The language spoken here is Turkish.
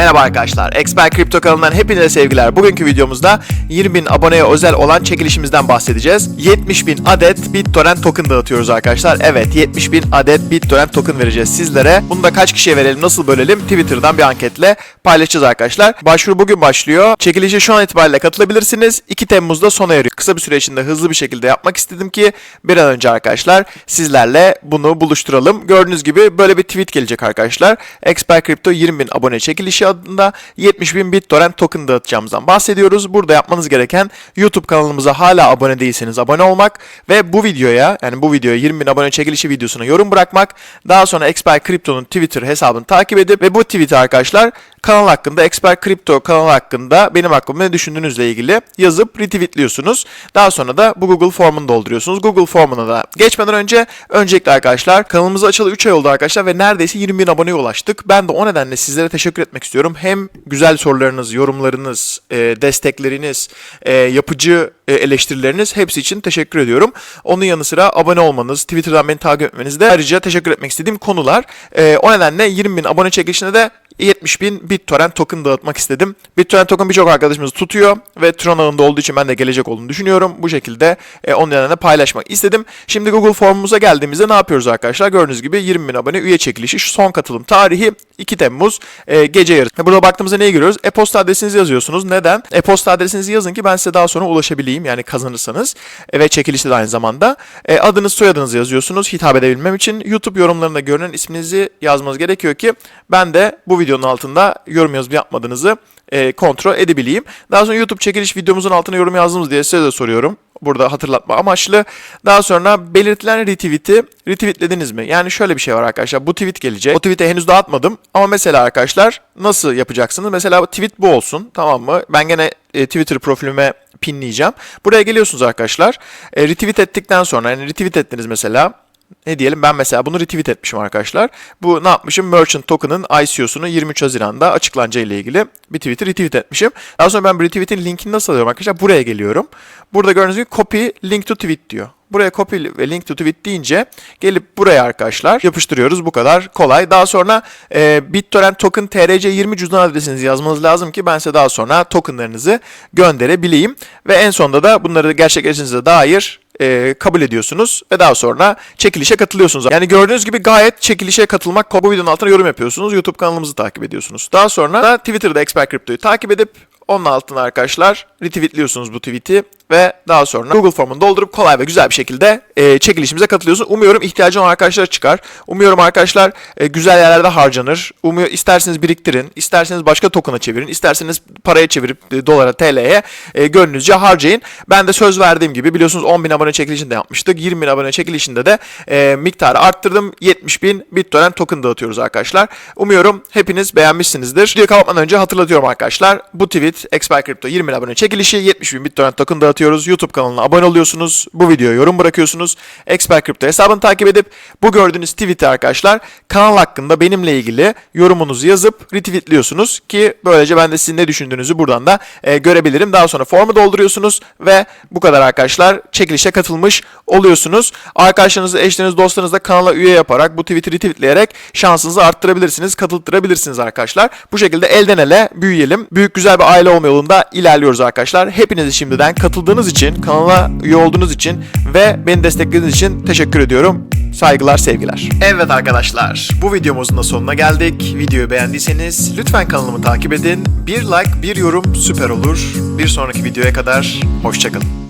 Merhaba arkadaşlar, Expert Kripto kanalından hepinize sevgiler. Bugünkü videomuzda 20.000 aboneye özel olan çekilişimizden bahsedeceğiz. 70.000 adet BitTorrent token dağıtıyoruz arkadaşlar. Evet, 70.000 adet BitTorrent token vereceğiz sizlere. Bunu da kaç kişiye verelim, nasıl bölelim? Twitter'dan bir anketle paylaşacağız arkadaşlar. Başvuru bugün başlıyor. Çekilişe şu an itibariyle katılabilirsiniz. 2 Temmuz'da sona eriyor. Kısa bir süre içinde hızlı bir şekilde yapmak istedim ki bir an önce arkadaşlar sizlerle bunu buluşturalım. Gördüğünüz gibi böyle bir tweet gelecek arkadaşlar. Expert Crypto 20.000 abone çekilişi adında 70.000 BitTorrent token dağıtacağımızdan bahsediyoruz. Burada yapmanız gereken YouTube kanalımıza hala abone değilseniz abone olmak ve bu videoya yani bu videoya 20.000 abone çekilişi videosuna yorum bırakmak. Daha sonra Expert Crypto'nun Twitter hesabını takip edip ve bu tweet'i arkadaşlar kanal hakkında Expert Crypto kanal hakkında benim hakkımda ne düşündüğünüzle ilgili yazıp retweetliyorsunuz. Daha sonra da bu Google formunu dolduruyorsunuz. Google formuna da geçmeden önce öncelikle arkadaşlar kanalımız açılı 3 ay oldu arkadaşlar ve neredeyse 20 bin aboneye ulaştık. Ben de o nedenle sizlere teşekkür etmek istiyorum. Hem güzel sorularınız, yorumlarınız, e, destekleriniz, e, yapıcı e, eleştirileriniz hepsi için teşekkür ediyorum. Onun yanı sıra abone olmanız, Twitter'dan beni takip etmeniz de ayrıca teşekkür etmek istediğim konular. O nedenle 20 bin abone çekilişine de 70 bin BitTorrent token dağıtmak istedim. BitTorrent token birçok arkadaşımız tutuyor ve Tron ağında olduğu için ben de gelecek olduğunu düşünüyorum. Bu şekilde e, onun yanına paylaşmak istedim. Şimdi Google formumuza geldiğimizde ne yapıyoruz arkadaşlar? Gördüğünüz gibi 20 bin abone üye çekilişi. Şu son katılım tarihi 2 Temmuz e, gece yarısı. Burada baktığımızda neyi görüyoruz? E-posta adresinizi yazıyorsunuz. Neden? E-posta adresinizi yazın ki ben size daha sonra ulaşabileyim. Yani kazanırsanız e, ve çekilişte de aynı zamanda. E, adınız soyadınızı yazıyorsunuz hitap edebilmem için. YouTube yorumlarında görünen isminizi yazmanız gerekiyor ki ben de bu videonun altında yorum yazıp yapmadığınızı e, kontrol edebileyim. Daha sonra YouTube çekiliş videomuzun altına yorum yazdınız diye size de soruyorum. Burada hatırlatma amaçlı. Daha sonra belirtilen retweet'i retweetlediniz mi? Yani şöyle bir şey var arkadaşlar. Bu tweet gelecek. O tweet'i henüz dağıtmadım. Ama mesela arkadaşlar nasıl yapacaksınız? Mesela tweet bu olsun. Tamam mı? Ben gene e, Twitter profilime pinleyeceğim. Buraya geliyorsunuz arkadaşlar. E, retweet ettikten sonra yani retweet ettiniz mesela ne diyelim ben mesela bunu retweet etmişim arkadaşlar. Bu ne yapmışım? Merchant Token'ın ICO'sunu 23 Haziran'da açıklanacağı ile ilgili bir tweet'i retweet etmişim. Daha sonra ben bu retweet'in linkini nasıl alıyorum arkadaşlar? Buraya geliyorum. Burada gördüğünüz gibi copy link to tweet diyor. Buraya copy ve link to tweet deyince gelip buraya arkadaşlar yapıştırıyoruz. Bu kadar kolay. Daha sonra e, BitTorrent token TRC20 cüzdan adresinizi yazmanız lazım ki ben size daha sonra tokenlarınızı gönderebileyim. Ve en sonunda da bunları gerçekleştiğinize dair e, kabul ediyorsunuz ve daha sonra çekilişe katılıyorsunuz. Yani gördüğünüz gibi gayet çekilişe katılmak bu videonun altına yorum yapıyorsunuz. YouTube kanalımızı takip ediyorsunuz. Daha sonra da Twitter'da Expert Crypto'yu takip edip onun altına arkadaşlar retweetliyorsunuz bu tweet'i ve daha sonra Google formunu doldurup kolay ve güzel bir şekilde e, çekilişimize katılıyorsunuz. Umuyorum ihtiyacı olan arkadaşlar çıkar. Umuyorum arkadaşlar e, güzel yerlerde harcanır. Umuyor isterseniz biriktirin, isterseniz başka token'a çevirin, isterseniz paraya çevirip e, dolara, TL'ye e, gönlünüzce harcayın. Ben de söz verdiğim gibi biliyorsunuz 10 bin abone çekilişinde yapmıştık. 20 bin abone çekilişinde de e, miktarı arttırdım. 70 bin BitTorrent token dağıtıyoruz arkadaşlar. Umuyorum hepiniz beğenmişsinizdir. Videoyu kapatmadan önce hatırlatıyorum arkadaşlar. Bu tweet Expert Crypto 20 bin abone çekilişi 70 bin BitTorrent token dağıtıyoruz. YouTube kanalına abone oluyorsunuz. Bu videoya yorum bırakıyorsunuz. Expert Crypto hesabını takip edip bu gördüğünüz tweet'i arkadaşlar kanal hakkında benimle ilgili yorumunuzu yazıp retweetliyorsunuz ki böylece ben de sizin ne düşündüğünüzü buradan da e, görebilirim. Daha sonra formu dolduruyorsunuz ve bu kadar arkadaşlar çekilişe katılmış oluyorsunuz. Arkadaşlarınızı, eşleriniz, dostlarınızla kanala üye yaparak bu tweet'i retweetleyerek şansınızı arttırabilirsiniz, katıltırabilirsiniz arkadaşlar. Bu şekilde elden ele büyüyelim. Büyük güzel bir aile olma yolunda ilerliyoruz arkadaşlar. Hepinizi şimdiden katıldığınız için, kanala üye olduğunuz için ve beni desteklediğiniz için teşekkür ediyorum. Saygılar, sevgiler. Evet arkadaşlar, bu videomuzun da sonuna geldik. Videoyu beğendiyseniz lütfen kanalımı takip edin. Bir like, bir yorum süper olur. Bir sonraki videoya kadar hoşçakalın.